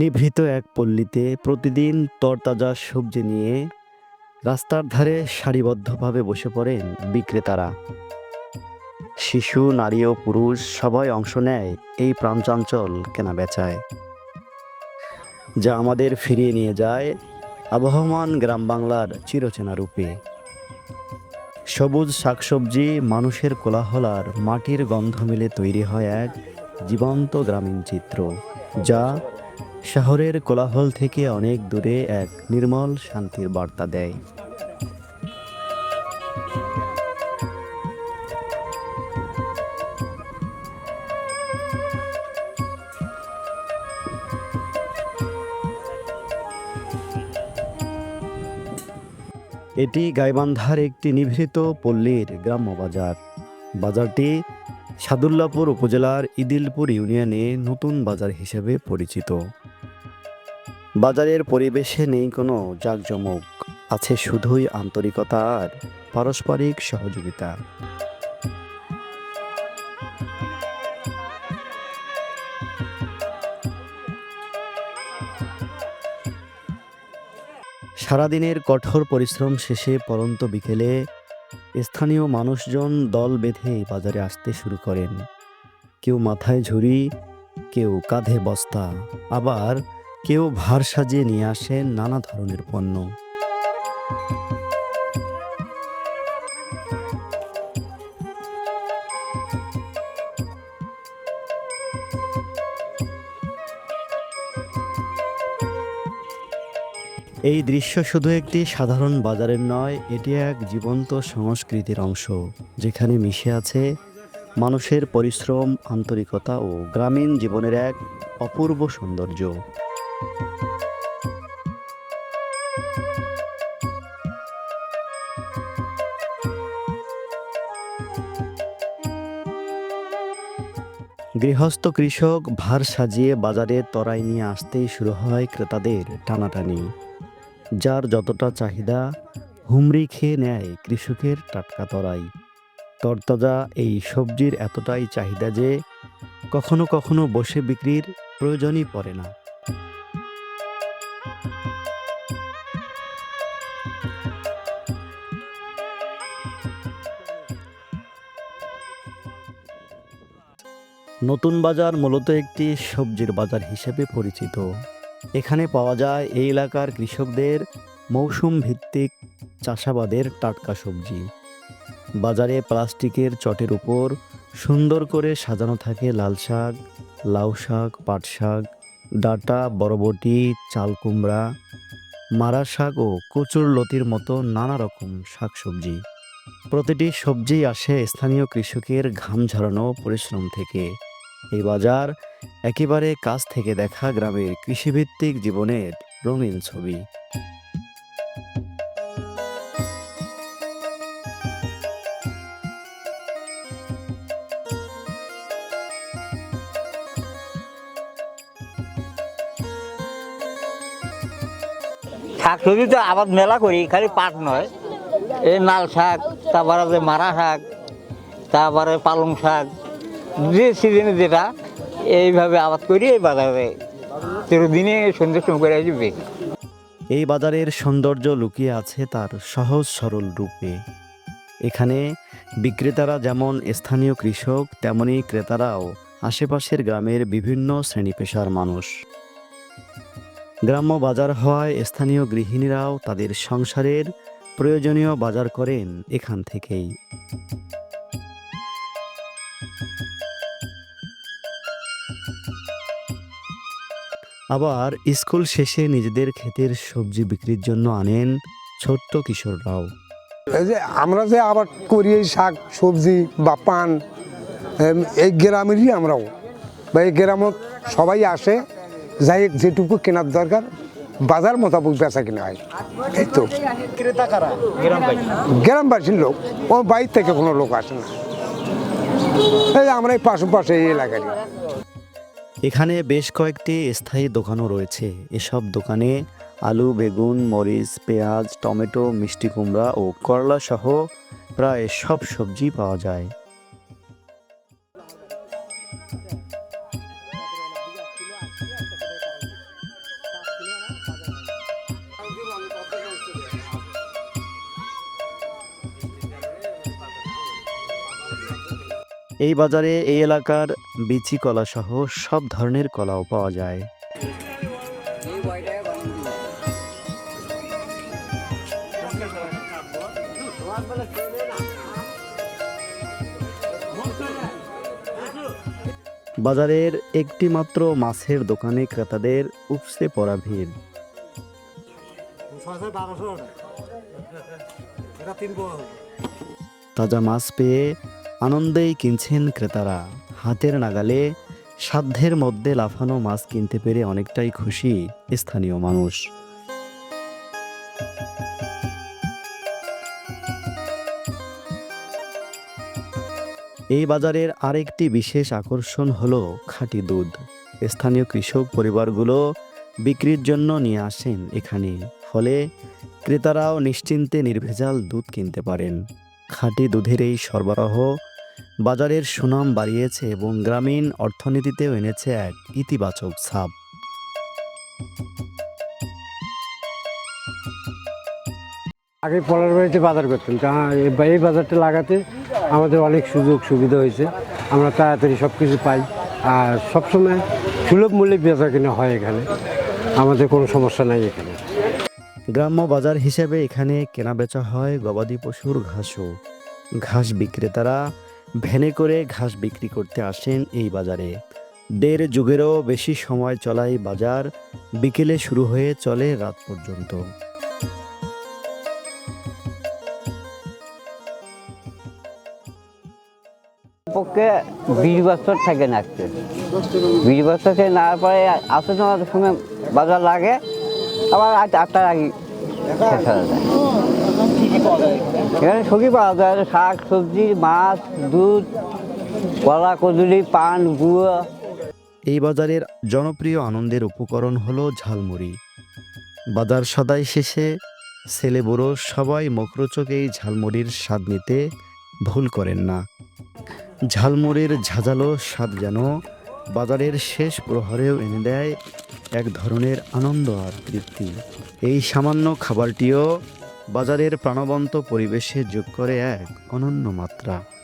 নিভৃত এক পল্লীতে প্রতিদিন তরতাজা সবজি নিয়ে রাস্তার ধারে সারিবদ্ধভাবে বসে পড়েন বিক্রেতারা। শিশু, নারী ও পুরুষ সবাই অংশ নেয় এই প্রাণচাঞ্চল কেনা বেচায় যা আমাদের ফিরিয়ে নিয়ে যায় আবহমান গ্রাম বাংলার চিরচেনা রূপে। সবুজ শাকসবজি মানুষের কোলাহলার মাটির গন্ধ মিলে তৈরি হয় এক জীবন্ত গ্রামীণ চিত্র, যা শহরের কোলাহল থেকে অনেক দূরে এক নির্মল শান্তির বার্তা দেয়। এটি গাইবান্ধার একটি নিভৃত পল্লীর গ্রাম্য বাজার। বাজারটি সাদুল্লাপুর উপজেলার ইদিলপুর ইউনিয়নে নতুন বাজার হিসেবে পরিচিত। বাজারের পরিবেশে নেই কোনো জাঁকজমক, আছে শুধুই আন্তরিকতা আর পারস্পরিক সহযোগিতা। সারাদিনের কঠোর পরিশ্রম শেষে পরন্ত বিকেলে স্থানীয় মানুষজন দল বেঁধে বাজারে আসতে শুরু করেন। কেউ মাথায় ঝুড়ি, কেউ কাঁধে বস্তা, আবার কেউ ভার সাজিয়ে নিয়ে আসেন নানা ধরনের পণ্য। এই দৃশ্য শুধু একটি সাধারণ বাজারের নয়, এটি এক জীবন্ত সংস্কৃতির অংশ, যেখানে মিশে আছে মানুষের পরিশ্রম, আন্তরিকতা ও গ্রামীণ জীবনের এক অপূর্ব সৌন্দর্য। গৃহস্থ কৃষক ভার সাজিয়ে বাজারে তরাই নিয়ে আসতেই শুরু হয় ক্রেতাদের টানাটানি। যার যতটা চাহিদা, হুমড়ি খেয়ে নেয় কৃষকের টাটকা তরাই। তরতাজা এই সবজির এতটাই চাহিদা যে কখনো কখনো বসে বিক্রির প্রয়োজনই পড়ে না। নতুন বাজার মূলত একটি সবজির বাজার হিসেবে পরিচিত। এখানে পাওয়া যায় এই এলাকার কৃষকদের মৌসুম ভিত্তিক চাষাবাদের টাটকা সবজি। বাজারে প্লাস্টিকের চটের উপর সুন্দর করে সাজানো থাকে লাল শাক, লাউ শাক, পাট শাক, ডাঁটা, বরবটি, চাল কুমড়া মারা শাক ও কচুর লতির মতো নানা রকম শাকসবজি। প্রতিটি সবজি আসে স্থানীয় কৃষকের ঘাম ঝরানো পরিশ্রম থেকে। এই বাজার একেবারে কাছ থেকে দেখা গ্রামের কৃষিভিত্তিক জীবনের রঙিন ছবি। শাক সবজি তো আবাদ মেলা করি, খালি পাট নয়। এই নাল শাক, তারপরে যে মারা শাক, তারপরে পালং শাক যে সিজনে যেটা, এইভাবে আবাদ করি, এই বাজারে চিরদিনে সময় করে আসবে। এই বাজারের সৌন্দর্য লুকিয়ে আছে তার সহজ সরল রূপে। এখানে বিক্রেতারা যেমন স্থানীয় কৃষক, তেমনি ক্রেতারাও আশেপাশের গ্রামের বিভিন্ন শ্রেণি পেশার মানুষ। গ্রাম্য বাজার হওয়ায় স্থানীয় গৃহিণীরাও তাদের সংসারের প্রয়োজনীয় বাজার করেন এখান থেকেই। আবার স্কুল শেষে নিজেদের ক্ষেতের সবজি বিক্রির জন্য আনেন ছোট্ট কিশোররাও। এই যে আমরা যে আবার করি এই শাক, সবজি বা পান এই গ্রামেরই আমরাও। বা এই গ্রামত সবাই আসে, যাই যেটুকু কেনার দরকার, বাজার মোতাবেক বেচা কিনা হয়। এই তো। গ্রামবাসীর লোক ও বাইর থেকে কোনো লোক আসে না। এই আমরা এই পাশে পাশে এই এলাকারই। এখানে বেশ কয়েকটি স্থায়ী দোকানও রয়েছে। এসব দোকানে আলু, বেগুন, মরিচ, পেঁয়াজ, টমেটো, মিষ্টি কুমড়া ও করলা সহ প্রায় সব সবজি পাওয়া যায়। এই বাজারে এই এলাকার বিচি কলা সহ সব ধরনের কলাও পাওয়া যায়। বাজারের একটি মাত্র মাছের দোকানে ক্রেতাদের উপসে পড়া ভিড়। তাজা মাছ পেয়ে আনন্দেই কিনছেন ক্রেতারা। হাতের নাগালে, সাধ্যের মধ্যে লাফানো মাছ কিনতে পেরে অনেকটাই খুশি স্থানীয় মানুষ। এই বাজারের আরেকটি বিশেষ আকর্ষণ হলো খাঁটি দুধ। স্থানীয় কৃষক পরিবারগুলো বিক্রির জন্য নিয়ে আসেন এখানে। ফলে ক্রেতারাও নিশ্চিন্তে নির্ভেজাল দুধ কিনতে পারেন। খাঁটি দুধের এই সরবরাহ বাজারের সুনাম বাড়িয়েছে এবং গ্রামীণ অর্থনীতিতেও এনেছে এক ইতিবাচক ছাপ। আগে পলার বাড়িতে বাজার করতাম এই- বাজারটা লাগাতে আমাদের অনেক সুযোগ সুবিধা হয়েছে। আমরা তাড়াতাড়ি সব কিছু পাই আর সবসময় সুলভ মূল্যে বেচা কিনা হয় এখানে। আমাদের কোনো সমস্যা নাই এখানে। গ্রাম্য বাজার হিসেবে এখানে কেনাবেচা হয় গবাদি পশুর ঘাসও। ঘাস বিক্রেতারা ভ্যানে করে ঘাস বিক্রি করতে আসেন এই বাজারে। দেড় যুগেরও বেশি সময় চলা এই বাজার, বিকেলে শুরু হয়ে চলে রাত পর্যন্ত। পক্ষে বিশ বছর থাকে নাচতে বিশ বছর থেকে নেওয়ার পরে আসতে সময় বাজার লাগে, আবার আট আটটার আগে এখানে সবই পাওয়া যায়, শাক, সবজি, মাছ, দুধ, কলা, কদলি, পান গুয়া এই বাজারের জনপ্রিয় আনন্দের উপকরণ হলো ঝালমুড়ি। বাজার সদাই শেষে ছেলে বুড়ো সবাই মুখরোচক এই ঝালমুড়ির স্বাদ নিতে ভুল করেন না। ঝালমুড়ির ঝাঁঝালো স্বাদ যেন বাজারের শেষ প্রহরেও এনে দেয় এক ধরনের আনন্দ আর তৃপ্তি। এই সামান্য খাবারটিও বাজারের প্রাণবন্ত পরিবেশে যোগ করে এক অনন্য মাত্রা।